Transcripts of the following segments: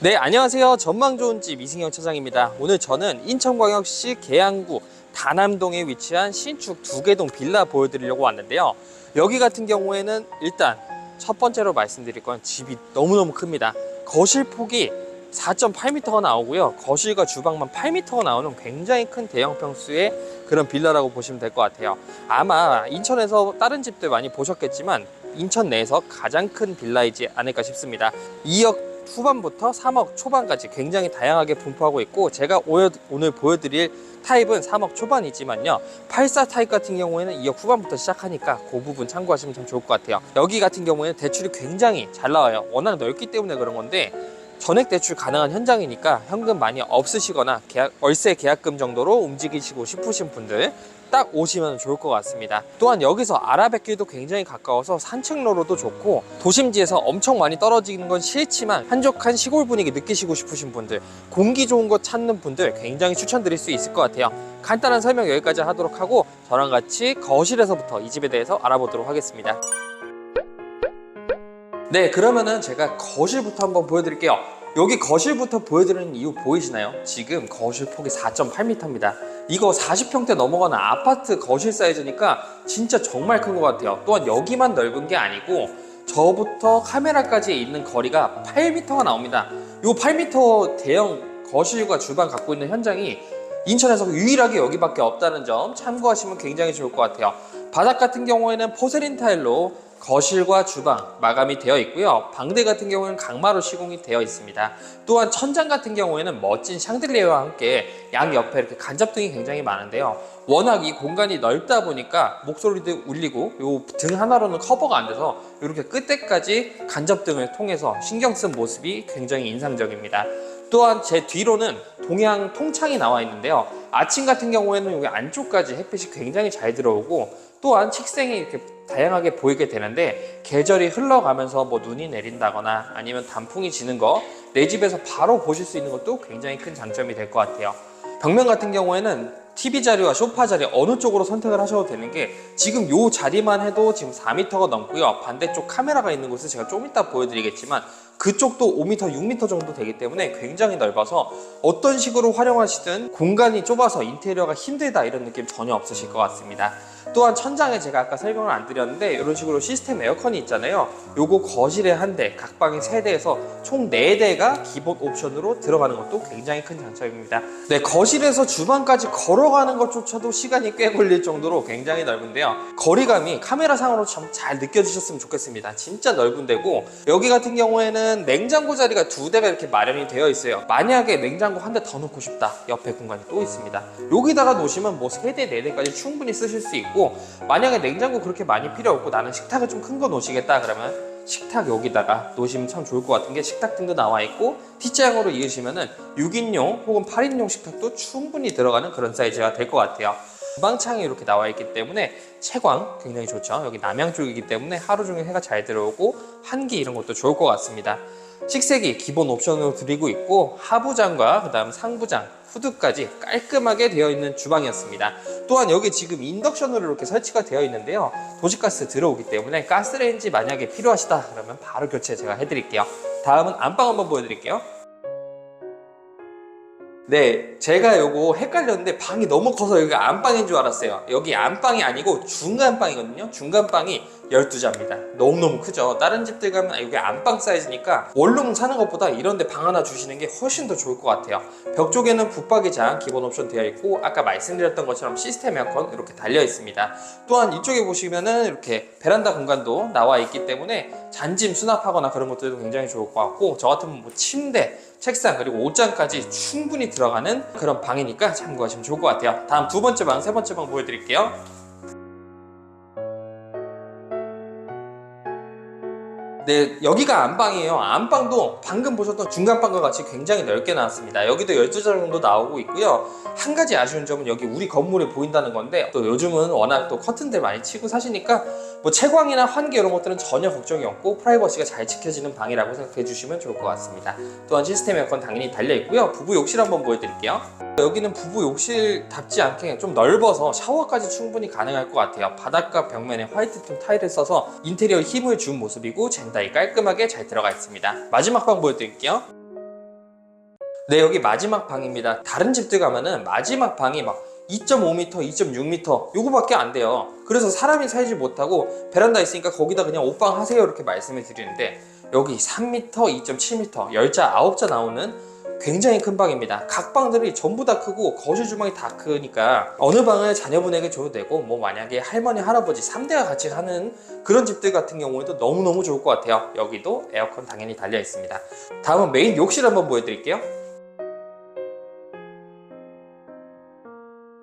네, 안녕하세요. 전망 좋은 집 이승영 차장입니다. 오늘 저는 인천광역시 계양구 다남동에 위치한 신축 두개동 빌라 보여드리려고 왔는데요. 여기 같은 경우에는 일단 첫 번째로 말씀드릴 건 집이 너무너무 큽니다. 거실 폭이 4.8m가 나오고요. 거실과 주방만 8m가 나오는 굉장히 큰 대형 평수의 그런 빌라라고 보시면 될 것 같아요. 아마 인천에서 다른 집들 많이 보셨겠지만 인천 내에서 가장 큰 빌라이지 않을까 싶습니다. 2억 후반부터 3억 초반까지 굉장히 다양하게 분포하고 있고 제가 오늘 보여드릴 타입은 3억 초반이지만요. 84 타입 같은 경우에는 2억 후반부터 시작하니까 그 부분 참고하시면 참 좋을 것 같아요. 여기 같은 경우에는 대출이 굉장히 잘 나와요. 워낙 넓기 때문에 그런 건데 전액 대출 가능한 현장이니까 현금 많이 없으시거나 계약, 월세 계약금 정도로 움직이시고 싶으신 분들 딱 오시면 좋을 것 같습니다. 또한 여기서 아라뱃길도 굉장히 가까워서 산책로로도 좋고 도심지에서 엄청 많이 떨어지는 건 싫지만 한적한 시골 분위기 느끼시고 싶으신 분들 공기 좋은 곳 찾는 분들 굉장히 추천드릴 수 있을 것 같아요. 간단한 설명 여기까지 하도록 하고 저랑 같이 거실에서부터 이 집에 대해서 알아보도록 하겠습니다. 네, 그러면은 제가 거실부터 한번 보여드릴게요. 여기 거실부터 보여드리는 이유 보이시나요? 지금 거실 폭이 4.8m입니다. 이거 40평대 넘어가는 아파트 거실 사이즈니까 진짜 정말 큰 것 같아요. 또한 여기만 넓은 게 아니고 저부터 카메라까지 있는 거리가 8m가 나옵니다. 이 8m 대형 거실과 주방 갖고 있는 현장이 인천에서 유일하게 여기밖에 없다는 점 참고하시면 굉장히 좋을 것 같아요. 바닥 같은 경우에는 포세린 타일로 거실과 주방 마감이 되어 있고요. 방대 같은 경우에는 강마루 시공이 되어 있습니다. 또한 천장 같은 경우에는 멋진 샹들리에와 함께 양 옆에 이렇게 간접등이 굉장히 많은데요. 워낙 이 공간이 넓다 보니까 목소리도 울리고 요 등 하나로는 커버가 안 돼서 이렇게 끝에까지 간접등을 통해서 신경 쓴 모습이 굉장히 인상적입니다. 또한 제 뒤로는 동양 통창이 나와 있는데요. 아침 같은 경우에는 여기 안쪽까지 햇빛이 굉장히 잘 들어오고 또한 식생이 이렇게 다양하게 보이게 되는데 계절이 흘러가면서 뭐 눈이 내린다거나 아니면 단풍이 지는 거 내 집에서 바로 보실 수 있는 것도 굉장히 큰 장점이 될 것 같아요. 벽면 같은 경우에는 TV 자리와 소파 자리 어느 쪽으로 선택을 하셔도 되는 게 지금 요 자리만 해도 지금 4m가 넘고요. 반대쪽 카메라가 있는 곳을 제가 좀 이따 보여드리겠지만 그쪽도 5m, 6m 정도 되기 때문에 굉장히 넓어서 어떤 식으로 활용하시든 공간이 좁아서 인테리어가 힘들다 이런 느낌 전혀 없으실 것 같습니다. 또한 천장에 제가 아까 설명을 안 드렸는데 이런 식으로 시스템 에어컨이 있잖아요. 요거 거실에 한 대, 각 방에 세 대에서 총 네 대가 기본 옵션으로 들어가는 것도 굉장히 큰 장점입니다. 네, 거실에서 주방까지 걸어가는 것조차도 시간이 꽤 걸릴 정도로 굉장히 넓은데요. 거리감이 카메라상으로 참 잘 느껴지셨으면 좋겠습니다. 진짜 넓은 데고 여기 같은 경우에는 냉장고 자리가 두 대가 이렇게 마련이 되어 있어요. 만약에 냉장고 한 대더 넣고 싶다. 옆에 공간이 또 있습니다. 여기다가 놓으시면 뭐 세 대, 네 대까지 충분히 쓰실 수 있고 만약에 냉장고 그렇게 많이 필요 없고 나는 식탁을 좀 큰 거 놓으시겠다 그러면 식탁 여기다가 놓으시면 참 좋을 것 같은 게 식탁 등도 나와 있고 T자형으로 이으시면은 6인용 혹은 8인용 식탁도 충분히 들어가는 그런 사이즈가 될 것 같아요. 주방창이 이렇게 나와 있기 때문에 채광 굉장히 좋죠. 여기 남향 쪽이기 때문에 하루 종일 해가 잘 들어오고 한기 이런 것도 좋을 것 같습니다. 식색이 기본 옵션으로 드리고 있고 하부장과 그 다음 상부장, 후드까지 깔끔하게 되어 있는 주방이었습니다. 또한 여기 지금 인덕션으로 이렇게 설치가 되어 있는데요. 도시가스 들어오기 때문에 가스레인지 만약에 필요하시다 그러면 바로 교체 제가 해드릴게요. 다음은 안방 한번 보여드릴게요. 네, 제가 요거 헷갈렸는데 방이 너무 커서 여기 안방인 줄 알았어요. 여기 안방이 아니고 중간방이거든요. 중간방이 12자입니다. 너무너무 크죠. 다른 집들 가면 여기 안방 사이즈니까 원룸 사는 것보다 이런데 방 하나 주시는 게 훨씬 더 좋을 것 같아요. 벽 쪽에는 붙박이장 기본 옵션 되어 있고 아까 말씀드렸던 것처럼 시스템 에어컨 이렇게 달려 있습니다. 또한 이쪽에 보시면은 이렇게 베란다 공간도 나와 있기 때문에 잔짐 수납하거나 그런 것들도 굉장히 좋을 것 같고 저 같으면 뭐 침대, 책상 그리고 옷장까지 충분히 들어가는 그런 방이니까 참고하시면 좋을 것 같아요. 다음 두 번째 방, 세 번째 방 보여드릴게요. 네, 여기가 안방이에요. 안방도 방금 보셨던 중간방과 같이 굉장히 넓게 나왔습니다. 여기도 12자 정도 나오고 있고요. 한 가지 아쉬운 점은 여기 우리 건물이 보인다는 건데 또 요즘은 워낙 또 커튼들 많이 치고 사시니까 뭐 채광이나 환기 이런 것들은 전혀 걱정이 없고 프라이버시가 잘 지켜지는 방이라고 생각해 주시면 좋을 것 같습니다. 또한 시스템 에어컨 당연히 달려 있고요. 부부 욕실 한번 보여드릴게요. 여기는 부부 욕실답지 않게 좀 넓어서 샤워까지 충분히 가능할 것 같아요. 바닥과 벽면에 화이트톤 타일을 써서 인테리어에 힘을 준 모습이고 젠다 이 깔끔하게 잘 들어가 있습니다. 마지막 방 보여드릴게요. 네, 여기 마지막 방입니다. 다른 집들 가면은 마지막 방이 막 2.5m, 2.6m 요거밖에 안 돼요. 그래서 사람이 살지 못하고 베란다 있으니까 거기다 그냥 옷방 하세요 이렇게 말씀을 드리는데 여기 3m, 2.7m, 10자, 9자 나오는 굉장히 큰 방입니다. 각 방들이 전부 다 크고 거실 주방이 다 크니까 어느 방을 자녀분에게 줘도 되고 뭐 만약에 할머니, 할아버지 3대가 같이 사는 그런 집들 같은 경우에도 너무너무 좋을 것 같아요. 여기도 에어컨 당연히 달려 있습니다. 다음은 메인 욕실 한번 보여드릴게요.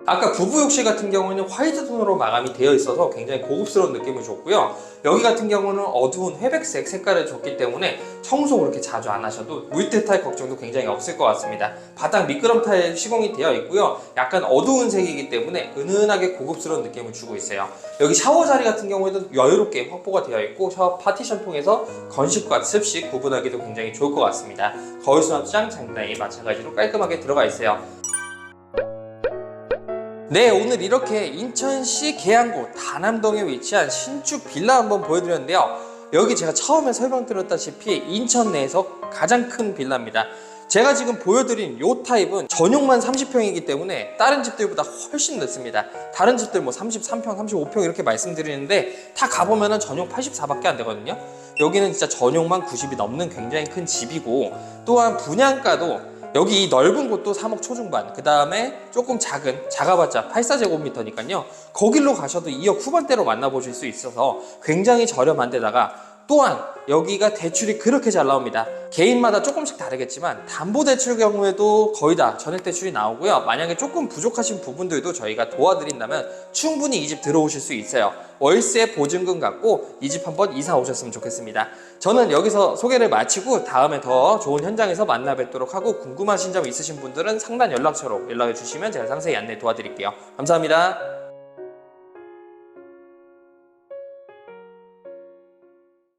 아까 부부 욕실 같은 경우에는 화이트 톤으로 마감이 되어 있어서 굉장히 고급스러운 느낌을 줬고요. 여기 같은 경우는 어두운 회백색 색깔을 줬기 때문에 청소 그렇게 자주 안 하셔도 물때 탈 걱정도 굉장히 없을 것 같습니다. 바닥 미끄럼 타일 시공이 되어 있고요. 약간 어두운 색이기 때문에 은은하게 고급스러운 느낌을 주고 있어요. 여기 샤워 자리 같은 경우에도 여유롭게 확보가 되어 있고 샤워 파티션 통해서 건식과 습식 구분하기도 굉장히 좋을 것 같습니다. 거울 수납장 장단이 마찬가지로 깔끔하게 들어가 있어요. 네 오늘 이렇게 인천시 계양구 다남동에 위치한 신축 빌라 한번 보여드렸는데요. 여기 제가 처음에 설명드렸다시피 인천 내에서 가장 큰 빌라입니다. 제가 지금 보여드린 요 타입은 전용만 30평이기 때문에 다른 집들보다 훨씬 늦습니다. 다른 집들 뭐 33평, 35평 이렇게 말씀드리는데 다 가보면 은 전용 84밖에 안 되거든요. 여기는 진짜 전용만 90이 넘는 굉장히 큰 집이고 또한 분양가도 여기 이 넓은 곳도 3억 초중반 그 다음에 조금 작은 작아봤자 84제곱미터니까요. 거길로 가셔도 2억 후반대로 만나보실 수 있어서 굉장히 저렴한 데다가 또한 여기가 대출이 그렇게 잘 나옵니다. 개인마다 조금씩 다르겠지만 담보대출 경우에도 거의 다 전액대출이 나오고요. 만약에 조금 부족하신 부분들도 저희가 도와드린다면 충분히 이 집 들어오실 수 있어요. 월세 보증금 갖고 이 집 한번 이사 오셨으면 좋겠습니다. 저는 여기서 소개를 마치고 다음에 더 좋은 현장에서 만나 뵙도록 하고 궁금하신 점 있으신 분들은 상단 연락처로 연락해 주시면 제가 상세히 안내 도와드릴게요. 감사합니다